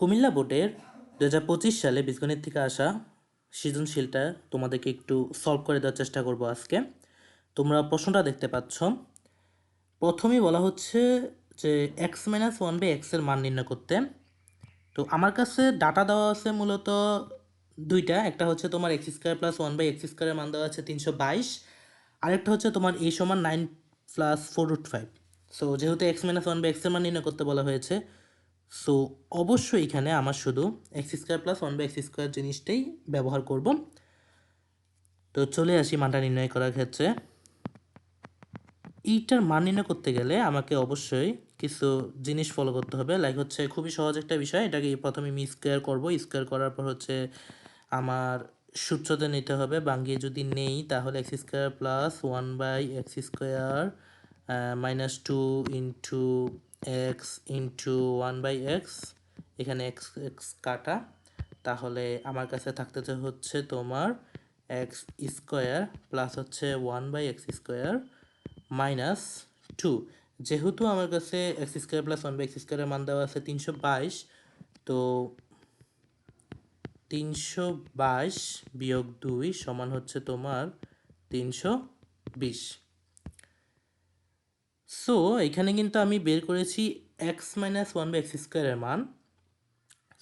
কুমিল্লা বোর্ডের দু হাজার পঁচিশ সালে বীজগণিত থেকে আসা সৃজনশীলটা তোমাদেরকে একটু সলভ করে দেওয়ার চেষ্টা করব আজকে। তোমরা প্রশ্নটা দেখতে পাচ্ছ। প্রথমেই বলা হচ্ছে যে এক্স মাইনাস ওয়ান বাই এক্সের মান নির্ণয় করতে। তো আমার কাছে ডাটা দেওয়া আছে মূলত দুইটা। একটা হচ্ছে তোমার x square plus one by x স্কোয়ারের মান দেওয়া আছে তিনশো বাইশ। আরেকটা হচ্ছে তোমার এই সমান nine plus four root five so যেহেতু এক্স মাইনাস ওয়ান বাই এক্সের মান নির্ণয় করতে বলা হয়েছে সো অবশ্যই এখানে আমার শুধু x square plus one by x square জিনিসটাই ব্যবহার করব। তো চলে আসি মানটা নির্ণয় করার ক্ষেত্রে। এইটার মান নির্ণয় করতে গেলে আমাকে অবশ্যই কিছু জিনিস ফলো করতে হবে। লাইক হচ্ছে খুবই সহজ একটা বিষয়, এটাকে প্রথমে আমি স্কোয়ার করব। স্কোয়ার করার পর হচ্ছে আমার সূত্রতে নিতে হবে। বাঙ্গিয়ে যদি নেই, তাহলে x square plus one by x square minus two into x into one by x এখানে এক্স এক্স কাটা। তাহলে আমার কাছে থাকতেছে হচ্ছে তোমার এক্স স্কোয়ার প্লাস হচ্ছে one by x square minus two যেহেতু আমার কাছে x square plus one by x স্কোয়ারের মান দেওয়া আছে তিনশো বাইশ, তো তিনশো বাইশ বিয়োগ দুই সমান হচ্ছে তোমার তিনশো বিশ। সো এখানে কিন্তু আমি বের করেছি x minus one by x স্কোয়ারের মান।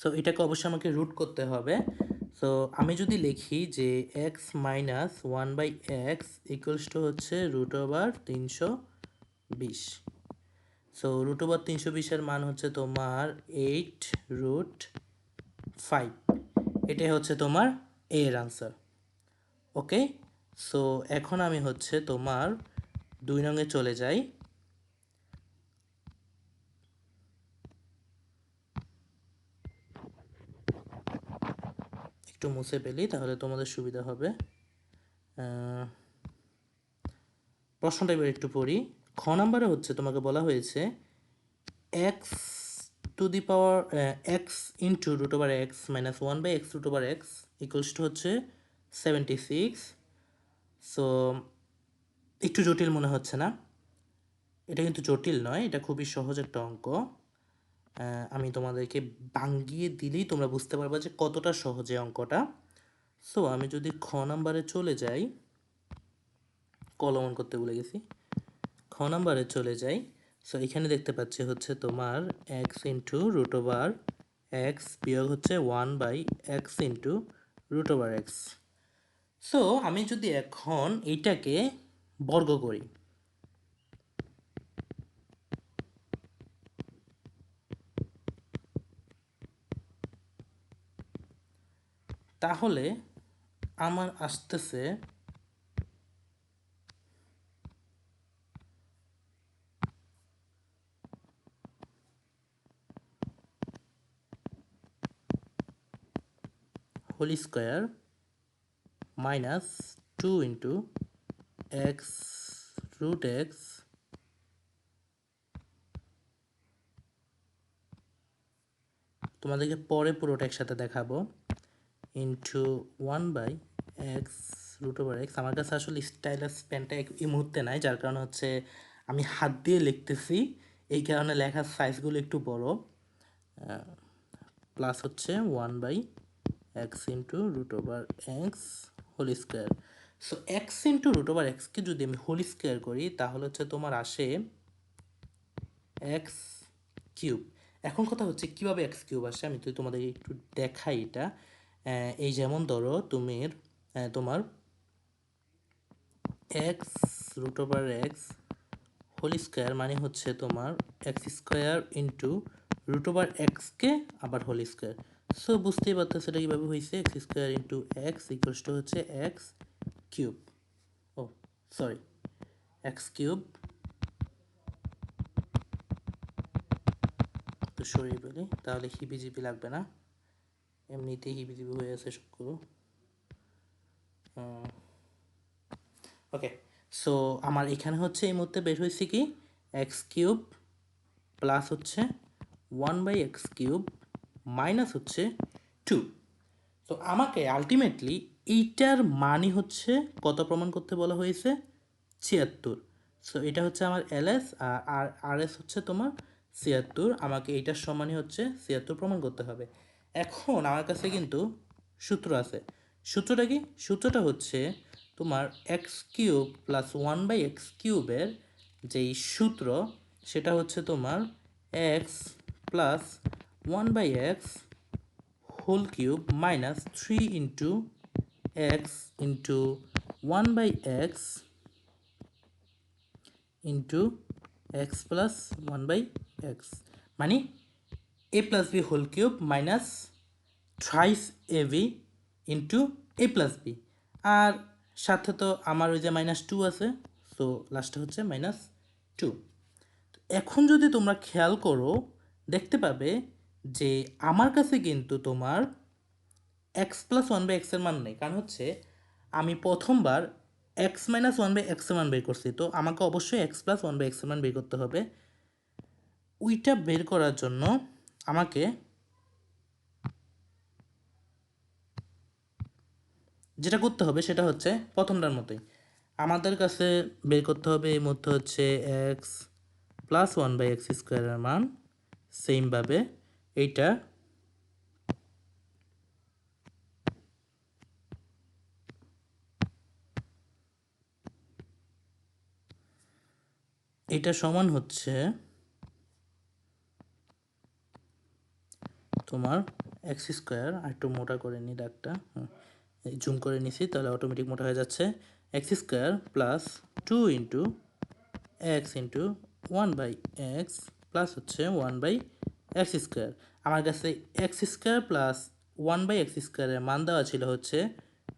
সো এটাকে অবশ্যই আমাকে রুট করতে হবে। সো আমি যদি লিখি যে x minus one by x equals two হচ্ছে রুট ওভার তিনশো বিশ। সো রুট ওভার তিনশো বিশের মান হচ্ছে তোমার এইট রুট ফাইভ এটাই হচ্ছে তোমার এর আনসার ওকে সো এখন আমি হচ্ছে তোমার দুই রঙে চলে যাই। একটু মুছে ফেলি, তাহলে তোমাদের সুবিধা হবে। প্রশ্নটা এবার একটু পড়ি। খ নাম্বারে হচ্ছে, তোমাকে বলা হয়েছে x to the power x into root over x minus one by x root over x equals to হচ্ছে সেভেন্টি সিক্স সো একটু জটিল মনে হচ্ছে না। এটা কিন্তু জটিল নয়, এটা খুবই সহজ একটা অঙ্ক। আমি তোমাদেরকে বাঙ্গিয়ে দিলেই তোমরা বুঝতে পারবে যে কতটা সহজে অঙ্কটা। সো আমি যদি খ নাম্বারে চলে যাই কলমন করতে ভুলে গেছি। খ নাম্বারে চলে যাই সো এখানে দেখতে পাচ্ছি হচ্ছে তোমার x into root over x বিয়োগ হচ্ছে one by x into root over x so আমি যদি এখন এইটাকে বর্গ করি তাহলে আমার আসতেছে whole square minus two into x root x তোমাদেরকে পরে পুরোটা একসাথে দেখাবো। Into one by x root over x আমার কাছে আসলে স্টাইলাস পেনটা এই মুহূর্তে নাই, যার কারণে হচ্ছে আমি হাত দিয়ে লিখতেছি। এই কারণে লেখার সাইজগুলো একটু বড়। প্লাস হচ্ছে one by x into root over x whole square so x into root over এক্সকে যদি আমি হোল স্কোয়ার করি, তাহলে হচ্ছে তোমার আসে এক্স কিউব এখন কথা হচ্ছে কীভাবে এক্স কিউব আসে? আমি তো তোমাদের একটু দেখাই এটা। এই যেমন ধরো তুমি তোমার x root over x whole square মানে হচ্ছে তোমার x square into root over এক্সকে আবার হোল স্কোয়ার সো বুঝতেই পারতো সেটা কীভাবে হয়েছে x square into x equals to হচ্ছে x cube oh sorry x cube তো সরিয়ে ফেলি, তাহলে হিবিজিবি লাগবে না। এমনিতেই হিবিজিবি হয়ে আছে সবগুলো। ওকে সো আমার এখানে হচ্ছে এই মুহূর্তে বের হয়েছে কি? এক্স কিউব প্লাস হচ্ছে one by x cube minus হচ্ছে টু তো আমাকে আলটিমেটলি এইটার মানই হচ্ছে কত প্রমাণ করতে বলা হয়েছে? ছিয়াত্তর। সো এটা হচ্ছে আমার এল এস আর আর এস হচ্ছে তোমার ছিয়াত্তর। আমাকে এইটার সমানই হচ্ছে ছিয়াত্তর প্রমাণ করতে হবে। এখন আমার কাছে কিন্তু সূত্র আছে। সূত্রটা কি? সূত্রটা হচ্ছে তোমার x cube plus one by x কিউবের যেই সূত্র, সেটা হচ্ছে তোমার x plus one by x whole cube minus three into x into one by x into x plus one by x মানে a plus b whole cube minus thrice a b into a plus b আর সাথে তো আমার ওই যে minus two আছে so লাস্টে হচ্ছে minus two এখন যদি তোমরা খেয়াল করো, দেখতে পাবে যে আমার কাছে কিন্তু তোমার এক্স প্লাস ওয়ান বাই এক্সের মান নেই। কারণ হচ্ছে আমি প্রথমবার এক্স মাইনাস ওয়ান বাই এক্সের মান বের করছি, তো আমাকে অবশ্যই এক্স প্লাস ওয়ান বাই এক্সের মান বের করতে হবে। ওইটা বের করার জন্য আমাকে যেটা করতে হবে সেটা হচ্ছে প্রথমটার মতোই। আমাদের কাছে বের করতে হবে এই মধ্যে হচ্ছে x plus one by x স্কোয়ারের মান সেমভাবে এইটা এটা সমান হচ্ছে তোমার এক্স স্কোয়ার আর একটু মোটা করে নিই ডাকটা জুম করে নিছি, তাহলে অটোমেটিক মোটা হয়ে যাচ্ছে। X square plus two into x into one by x plus হচ্ছে ওয়ান বাই এক্স স্কোয়ার আমার কাছে x square plus one by x স্কোয়ারের মান দেওয়া ছিল হচ্ছে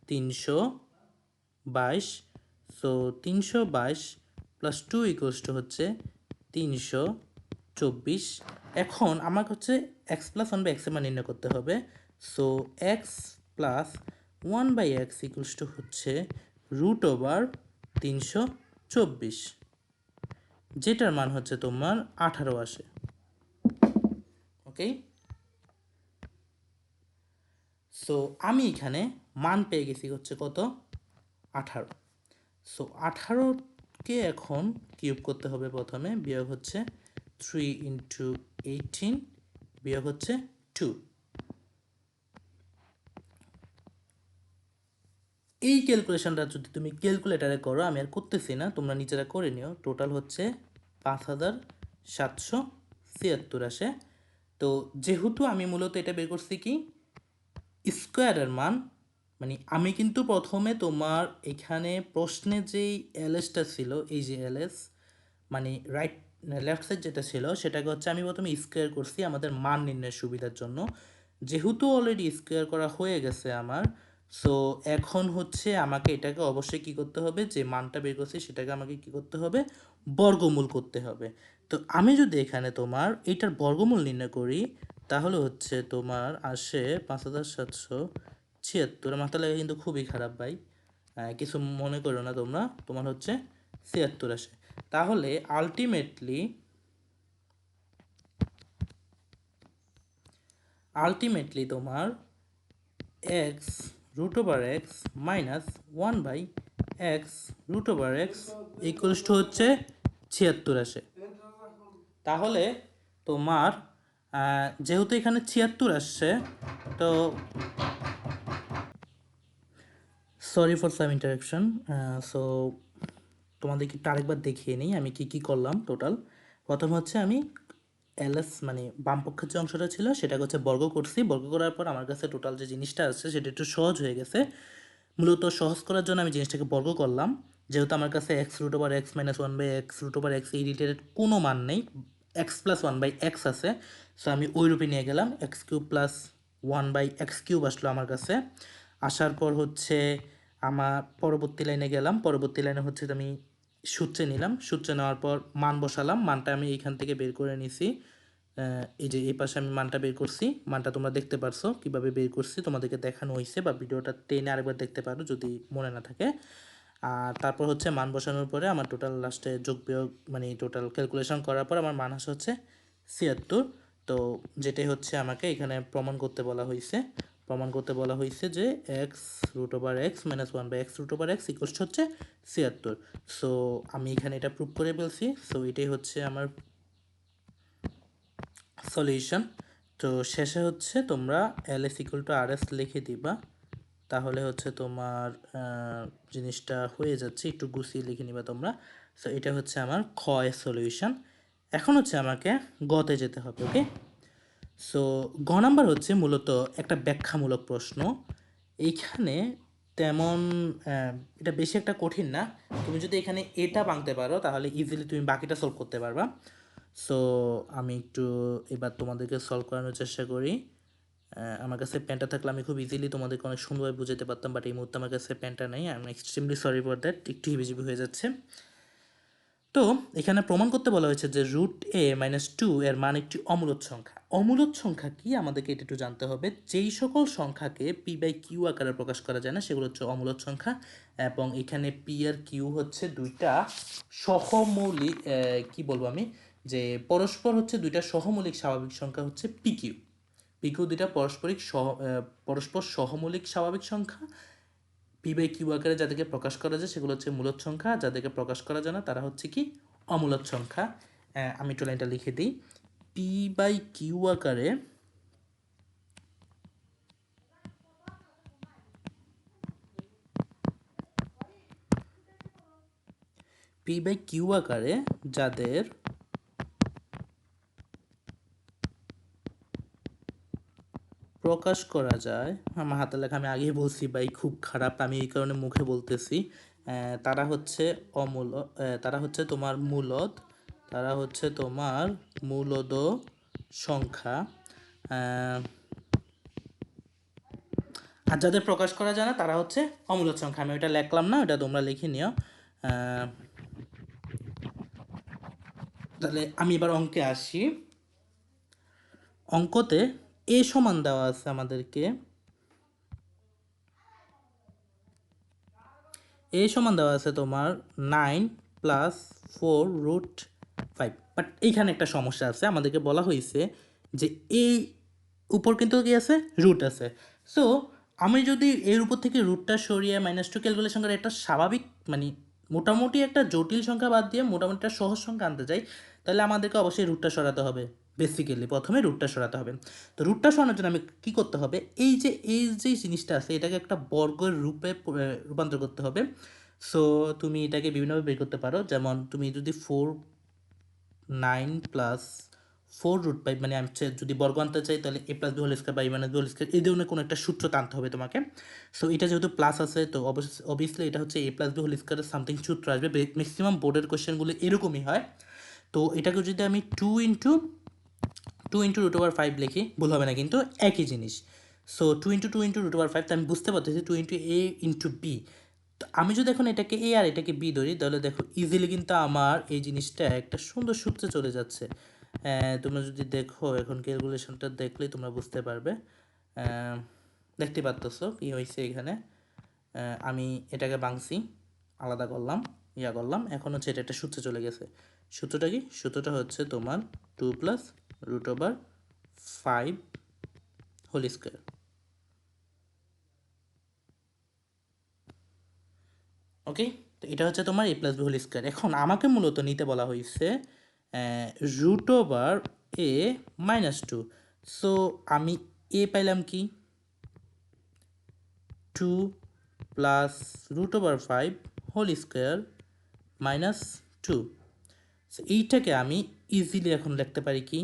তিনশো বাইশ। সো তিনশো বাইশ প্লাস টু ইকুয়ালস টু হচ্ছে তিনশো চব্বিশ। এখন আমাকে হচ্ছে এক্স প্লাস ওয়ান বাই এক্সের মান নির্ণয় করতে হবে। So x plus one by x equals to হচ্ছে রুট ওভার তিনশো চব্বিশ, যেটার মান হচ্ছে তোমার আঠারো আসে। ওকে সো আমি এখানে মান পেয়ে গেছি হচ্ছে কত? আঠারো। সো আঠারোকে এখন কিউব করতে হবে প্রথমে, বিয়োগ হচ্ছে থ্রি ইন্টু এইটিন বিয়োগ হচ্ছে টু এই ক্যালকুলেশনটা যদি তুমি ক্যালকুলেটারে করো, আমি আর করতেছি না, তোমরা নিজেরা করে নিও। টোটাল হচ্ছে পাঁচ হাজার সাতশো ছিয়াত্তর আসে। তো যেহেতু আমি মূলত এটা বের করছি কি? স্কোয়ারের মান মানে আমি কিন্তু প্রথমে তোমার এখানে প্রশ্নে যেই এলএসটা ছিল, এই যে এলএস মানে রাইট লেফট সাইড যেটা ছিল, সেটাকে হচ্ছে আমি প্রথমে স্কোয়ার করছি আমাদের মান নির্ণয়ের সুবিধার জন্য। যেহেতু অলরেডি স্কোয়ার করা হয়ে গেছে আমার সো এখন হচ্ছে আমাকে এটাকে অবশ্যই কি করতে হবে, যে মানটা বের করছি সেটাকে আমাকে কি করতে হবে, বর্গমূল করতে হবে। তো আমি যদি এখানে তোমার এইটার বর্গমূল নির্ণয় করি, তাহলে হচ্ছে তোমার আসে পাঁচ হাজার সাতশো ছিয়াত্তর। মাথা লাগা কিন্তু খুবই খারাপ ভাই। কিছু মনে করো না তোমরা, তোমার হচ্ছে ছিয়াত্তর আসে। তাহলে আলটিমেটলি আলটিমেটলি তোমার x root over x minus one by x root over x equals to হচ্ছে ছিয়াত্তর আসে। তাহলে তোমার যেহেতু এখানে ছিয়াত্তর আসছে, তো sorry for some interaction so তোমাদেরকে একটু আরেকবার দেখিয়ে নিই, আমি কি কি করলাম টোটাল প্রথম হচ্ছে আমি এলএস মানে বাম পক্ষের যে অংশটা ছিল, সেটাকে হচ্ছে বর্গ করছি। বর্গ করার পর আমার কাছে টোটাল যে জিনিসটা আছে, সেটা একটু সহজ হয়ে গেছে। মূলত সহজ করার জন্য আমি জিনিসটাকে বর্গ করলাম। যেহেতু আমার কাছে x root over x minus one by x root over x এই রিলেটেড কোনো মান নেই x plus one by x আছে। সো আমি ওই রূপে নিয়ে গেলাম x cube plus one by x cube আসলো আমার কাছে। আসার পর হচ্ছে আমার পরবর্তী লাইনে গেলাম। পরবর্তী লাইনে হচ্ছে আমি সূত্রে নিলাম। সূত্রে নেওয়ার পর মান বসালাম। মানটা আমি এইখান থেকে বের করে নিছি। এই যে এই পাশে আমি মানটা বের করছি। মানটা তোমরা দেখতে পারছ কীভাবে বের করছি। তোমাদেরকে দেখানো হয়েছে বা ভিডিওটা টেনে আরেকবার দেখতে পারো যদি মনে না থাকে। আর তারপর হচ্ছে মান বসানোর পরে আমার টোটাল লাস্টে যোগ বিয়োগ মানে টোটাল ক্যালকুলেশন করার পর আমার মান হচ্ছে ছিয়াত্তর। তো যেটাই হচ্ছে আমাকে এখানে প্রমাণ করতে বলা হয়েছে প্রমাণ করতে বলা হয়েছে যে x root over x minus one by x root over x equals হচ্ছে ছিয়াত্তর। সো আমি এখানে এটা প্রুভ করে বলছি। সো এটাই হচ্ছে আমার সলিউশন তো শেষে হচ্ছে তোমরা L S equal to R S লিখে দিবা। তাহলে হচ্ছে তোমার জিনিসটা হয়ে যাচ্ছে। একটু গুছিয়ে লিখে নিবা তোমরা। সো এটা হচ্ছে আমার খ এর সলিউশন এখন হচ্ছে আমাকে গতে যেতে হবে ওকে সো গ নাম্বার হচ্ছে মূলত একটা ব্যাখ্যামূলক প্রশ্ন। এইখানে তেমন এটা বেশি একটা কঠিন না। তুমি যদি এখানে এটা ভাঙতে পারো, তাহলে ইজিলি তুমি বাকিটা সলভ করতে পারবা। সো আমি একটু এবার তোমাদেরকে সলভ করানোর চেষ্টা করি। আমার কাছে পেনটা থাকলে আমি খুব ইজিলি তোমাদেরকে অনেক সুন্দরভাবে বুঝাতে পারতাম বাট এই মুহূর্তে আমার কাছে প্যান্টটা নেই। আমি এক্সট্রিমলি সরি ফর দ্যাট একটু হিবিজিবি হয়ে যাচ্ছে। তো এখানে প্রমাণ করতে বলা হয়েছে যে রুট এ মাইনাস টু এর মান একটি অমূলত সংখ্যা। অমূলত সংখ্যা কি? আমাদেরকে এটা একটু জানতে হবে। যেই সকল সংখ্যাকে পি বাই কিউ আকারে প্রকাশ করা যায় না, সেগুলো হচ্ছে অমূলত সংখ্যা এবং এখানে পি আর কিউ হচ্ছে দুইটা সহমৌলিক কি বলব আমি? যে পরস্পর হচ্ছে দুইটা সহমৌলিক স্বাভাবিক সংখ্যা হচ্ছে পি কিউ পি কিউ দুইটা পারস্পরিক সহ পরস্পর সহমৌলিক স্বাভাবিক সংখ্যা পি বাই কিউ আকারে যাদেরকে প্রকাশ করা যায়, সেগুলো হচ্ছে মূলত সংখ্যা। যাদেরকে প্রকাশ করা যায় না, তারা হচ্ছে কি? অমূলত সংখ্যা। আমি একটু লাইনটা লিখে দিই। পি বাই কিউ আকারে পি বাই কিউ আকারে যাদের প্রকাশ করা যায়, আমার হাতে লেখা আমি আগেই বলছি ভাই, খুব খারাপ, আমি এই কারণে মুখে বলতেছি। তারা হচ্ছে অমূল তারা হচ্ছে তোমার মূলত তারা হচ্ছে তোমার মূলদ সংখ্যা। আর যাদের প্রকাশ করা যায় না, তারা হচ্ছে অমূলদ সংখ্যা। আমি ওটা লিখলাম না ওটা তোমরা লিখে নিও। তাহলে আমি এবার অঙ্কে আসি। অঙ্কতে এ সমান দেওয়া আছে আমাদেরকে। এ সমান দেওয়া আছে তোমার nine plus four root five. But এইখানে একটা সমস্যা আছে, আমাদেরকে বলা হয়েছে যে এই উপর কিন্তু কি আছে? রুট আছে। সো আমি যদি এর উপর থেকে রুটটা সরিয়ে মাইনাস টু ক্যালকুলেশন করে একটা স্বাভাবিক মানে মোটামুটি একটা জটিল সংখ্যা বাদ দিয়ে মোটামুটি একটা সহজ সংখ্যা আনতে চাই, তাহলে আমাদেরকে অবশ্যই রুটটা সরাতে হবে। বেসিক্যালি প্রথমে রুটটা সরাতে হবে। তো রুটটা সরানোর জন্য আমি কী করতে হবে? এই যে এই যে জিনিসটা আছে, এটাকে একটা বর্গের রূপে রূপান্তর করতে হবে। সো তুমি এটাকে বিভিন্নভাবে বের করতে পারো। যেমন, তুমি যদি four nine plus four root five মানে আমি যদি বর্গ আনতে চাই, তাহলে A plus B square by মানে বি হোল স্কোয়ার এই ধরনের কোনো একটা সূত্র টানতে হবে তোমাকে। সো এটা যেহেতু প্লাস আছে, তো অবভিয়াসলি এটা হচ্ছে এ প্লাস বি স্কোয়ারের সামথিং সূত্র আসবে। ম্যাক্সিমাম বোর্ডের কোয়েশ্চেনগুলো এরকমই হয়। তো এটাকে যদি আমি two into two into root over five লিখি, ভুল হবে না, কিন্তু একই জিনিস। So two into two into root over five তো আমি বুঝতে পারতেছি two into A into B তো আমি যদি এখন এটাকে এ আর এটাকে বি ধরি, তাহলে দেখো ইজিলি কিন্তু আমার এই জিনিসটা একটা সুন্দর সূত্রে চলে যাচ্ছে। তোমরা যদি দেখো এখন ক্যালকুলেশনটা দেখলেই তোমরা বুঝতে পারবে। দেখতে পারতেছো কি হয়েছে এখানে? আমি এটাকে বাংছি আলাদা করলাম, ইয়া করলাম, এখন হচ্ছে এটা একটা সূত্রে চলে গেছে। সূত্রটা কি? সূত্রটা হচ্ছে তোমার two plus root over five whole square okay তো এটা হচ্ছে তোমার A plus B whole square এখন আমাকে মূলত নিতে বলা হয়েছে root over A minus two so আমি এ পাইলাম কি? Two plus root over five whole square minus two এইটাকে আমি ইজিলি এখন লিখতে পারি কি?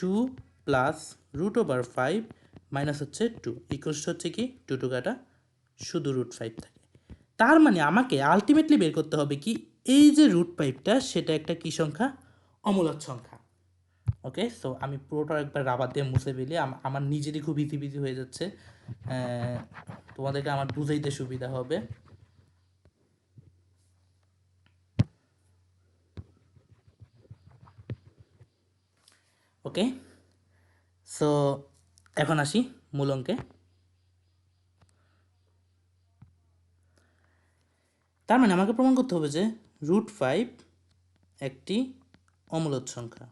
Two plus root over five minus হচ্ছে টু ইকুয়ালস হচ্ছে কি? টু টু কাটা শুধু রুট ফাইভ থাকে। তার মানে আমাকে আলটিমেটলি বের করতে হবে কি? এই যে রুট ফাইভটা সেটা একটা কি সংখ্যা? অমূলক সংখ্যা। ওকে সো আমি পুরোটা একবার রাবার দিয়ে মুছে ফেলি। আম- আমার নিজেরই খুব ইজি বিজি হয়ে যাচ্ছে। তোমাদেরকে আমার বুঝাইতে সুবিধা হবে। ওকে সো এখন আসি মূল অঙ্কে। তার মানে আমাকে প্রমাণ করতে হবে যে রুট ফাইভ একটি অমূলত সংখ্যা।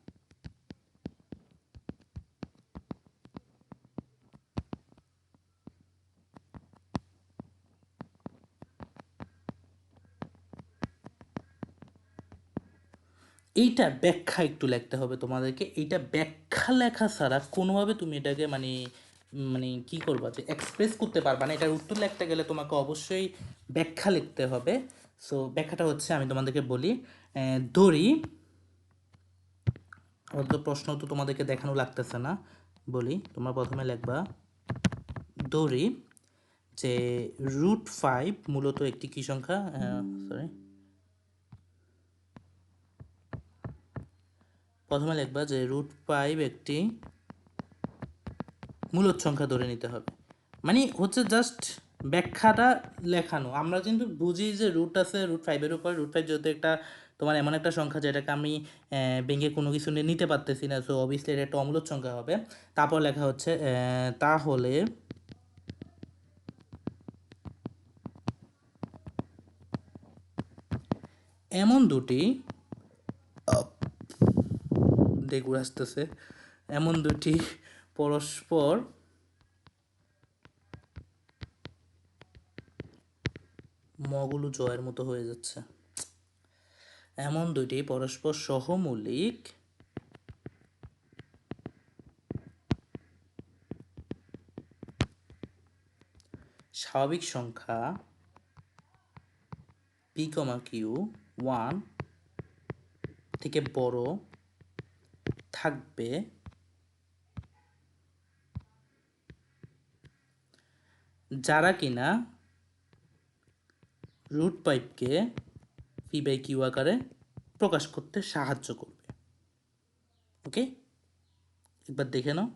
এইটা ব্যাখ্যা একটু লিখতে হবে তোমাদেরকে। এইটা ব্যাখ্যা লেখা ছাড়া কোনোভাবে তুমি এটাকে মানে মানে কি করবা যে এক্সপ্রেস করতে পারবা না। এটার উত্তর লিখতে গেলে তোমাকে অবশ্যই ব্যাখ্যা লিখতে হবে। সো ব্যাখ্যাটা হচ্ছে আমি তোমাদেরকে বলি দড়ি। আমার প্রশ্ন তো তোমাদেরকে দেখানো লাগতেছে না, বলি। তোমরা প্রথমে লিখবা, দড়ি, যে রুট ফাইভ মূলত একটি কি সংখ্যা? সরি প্রথমে লিখবা যে রুট ফাইভ একটি মূলত সংখ্যা ধরে নিতে হবে। মানে হচ্ছে জাস্ট ব্যাখ্যাটা লেখানো। আমরা কিন্তু বুঝি যে রুট আছে রুট ফাইভের উপর। রুট ফাইভ যেহেতু একটা তোমার এমন একটা সংখ্যা যেটাকে আমি ভেঙে কোনো কিছু নিয়ে নিতে পারতেছি না। সো অবভিয়াসলি এটা একটা অমূলত সংখ্যা হবে। তারপর লেখা হচ্ছে তাহলে এমন দুটি ডেগুর আসতেছে। এমন দুটি পরস্পর মগুলো জয়ের মতো হয়ে যাচ্ছে। এমন দুটি পরস্পর সহমৌলিক স্বাভাবিক সংখ্যা পি কমা কিউ ওয়ান থেকে বড় থাকবে। যারা কিনা রুট পাইপকে পি বাই কিউ আকারে প্রকাশ করতে সাহায্য করবে। ওকে? একবার দেখে নাও।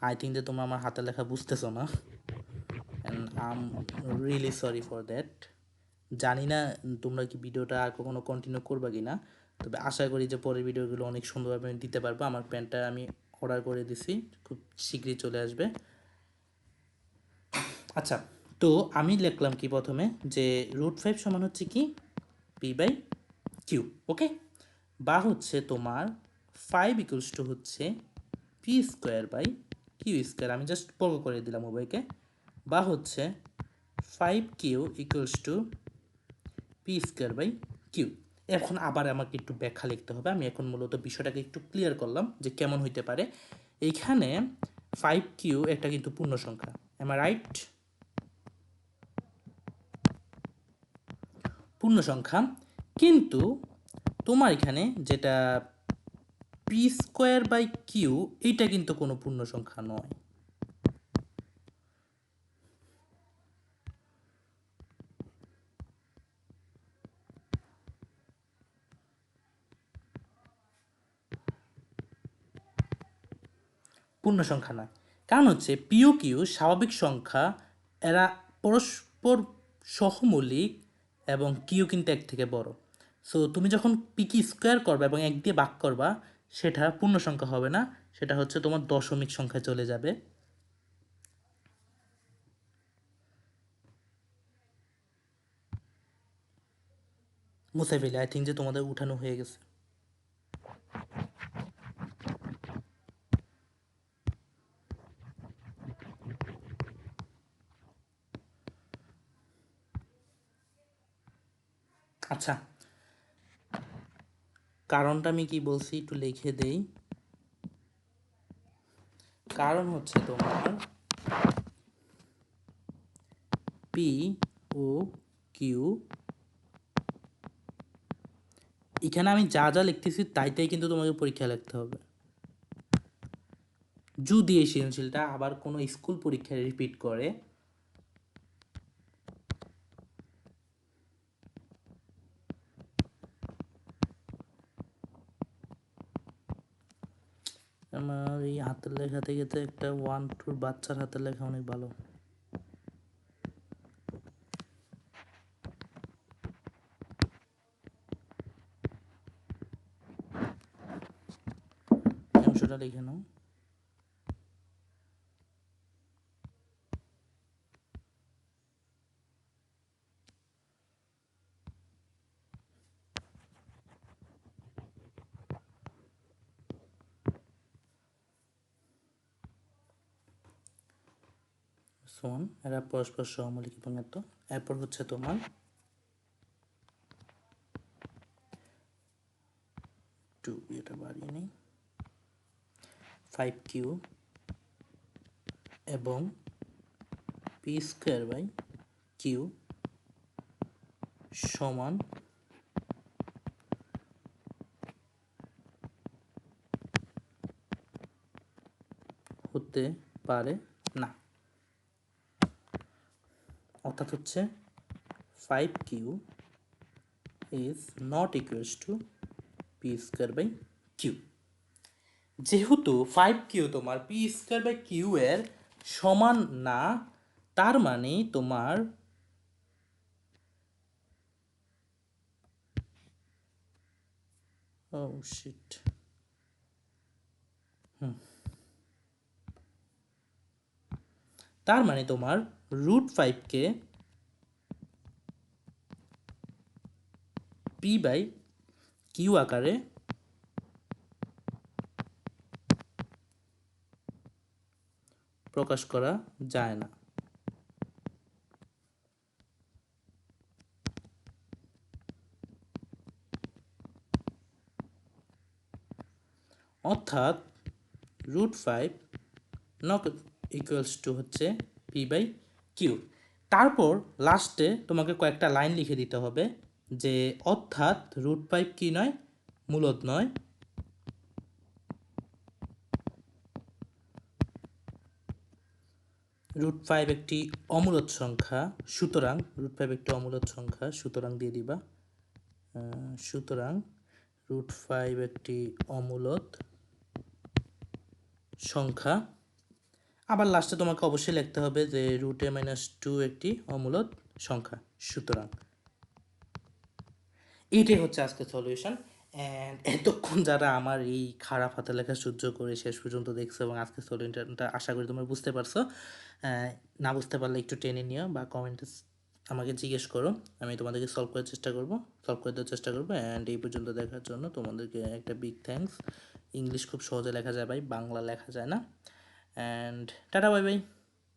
আই থিঙ্ক যে তোমরা আমার হাতের লেখা বুঝতেছো না। I really sorry for that জানি না তোমরা কি ভিডিওটা আর কখনো কন্টিনিউ করবা কি না তবে আশা করি যে পরের ভিডিওগুলো অনেক সুন্দরভাবে দিতে পারব। আমার প্যান্টটা আমি অর্ডার করে দিছি, খুব শীঘ্রই চলে আসবে। আচ্ছা তো আমি লিখলাম কি প্রথমে যে রুট ফাইভ সমান হচ্ছে কি? পি বাই কিউ ওকে বা হচ্ছে তোমার ফাইভ ইকুয়ালস টু হচ্ছে P square by Q square আমি জাস্ট বর্গ করে দিলাম উভয়কে। বা হচ্ছে five Q equals two P square by Q এখন আবার আমাকে একটু ব্যাখ্যা লিখতে হবে। আমি এখন মূলত বিষয়টাকে একটু ক্লিয়ার করলাম যে কেমন হইতে পারে। এইখানে ফাইভ কিউ একটা কিন্তু পূর্ণ সংখ্যা। এম রাইট পূর্ণ সংখ্যা। কিন্তু তোমার এখানে যেটা পি স্কোয়ার বাই কিউ এইটা কিন্তু কোনো পূর্ণ সংখ্যা নয়। পূর্ণ সংখ্যা নয়। কারণ হচ্ছে পিও কিউ স্বাভাবিক সংখ্যা, এরা পরস্পর সহমৌলিক এবং কিউ কিন্তু এক থেকে বড়। সো তুমি যখন পিকি স্কোয়ার করবা এবং এক দিয়ে বাক করবা, সেটা পূর্ণ সংখ্যা হবে না, সেটা হচ্ছে তোমার দশমিক সংখ্যায় চলে যাবে। মুছে ফেলে আই থিঙ্ক যে তোমাদের উঠানো হয়ে গেছে। আচ্ছা। কারণটা আমি কি বলছি একটু লিখে দেই। কারণ হচ্ছে তোমার পি ও কিউ এখানে আমি যা যা লিখতেছি তাই তাই কিন্তু তোমাকে পরীক্ষা লিখতে হবে। যদি এই সৃজনশীলটা আবার কোনো স্কুল পরীক্ষায় রিপিট করে আমার এই তো একটা ওয়ান টুর বাচ্চার হাতে লেখা অনেক ভালো। সেটা লিখে নাও। সোন এরা পরস্পর সহমৌলিক এত এরপর হচ্ছে তোমার টু এটা বাড়িয়ে নেই। ফাইভ কিউ এবং পি স্কোয়ার বাই কিউ সমান হতে পারে না। অর্থাৎ হচ্ছে five Q is not equals to P square by Q যেহেতু ফাইভ কিউ তোমার পি স্কোয়ার বাই কিউ এর সমান না, তার মানে তোমার ও শিট তার মানে তোমার রুট ফাইভকে পি বাই কিউ আকারে প্রকাশ করা যায় না। অর্থাৎ root five not equals to হচ্ছে পি বাই কিউ তারপর লাস্টে তোমাকে কয়েকটা লাইন লিখে দিতে হবে যে অর্থাৎ রুট ফাইভ কি নয়, মূলত নয়। রুট ফাইভ একটি অমূলত সংখ্যা, সুতরাং রুট ফাইভ একটি অমূলত সংখ্যা, সুতরাং দিয়ে দিবা। সুতরাং রুট ফাইভ একটি অমূলত সংখ্যা। আবার লাস্টে তোমাকে অবশ্যই লিখতে হবে যে রুট এ মাইনাস টু একটি অমূলত সংখ্যা। সুতরাং এইটাই হচ্ছে আজকে সলিউশন অ্যান্ড এতক্ষণ যারা আমার এই খারাপ হাতে লেখা সহ্য করে শেষ পর্যন্ত দেখছ এবং আজকে সলিউশনটা আশা করি তোমরা বুঝতে পারছ না বুঝতে পারলে একটু টেনে নিও বা কমেন্টে আমাকে জিজ্ঞেস করো, আমি তোমাদেরকে সলভ করার চেষ্টা করব সলভ করে দেওয়ার চেষ্টা করব অ্যান্ড এই পর্যন্ত দেখার জন্য তোমাদেরকে একটা বিগ থ্যাঙ্কস ইংলিশ খুব সহজে লেখা যায় ভাই, বাংলা লেখা যায় না। And tata bye bye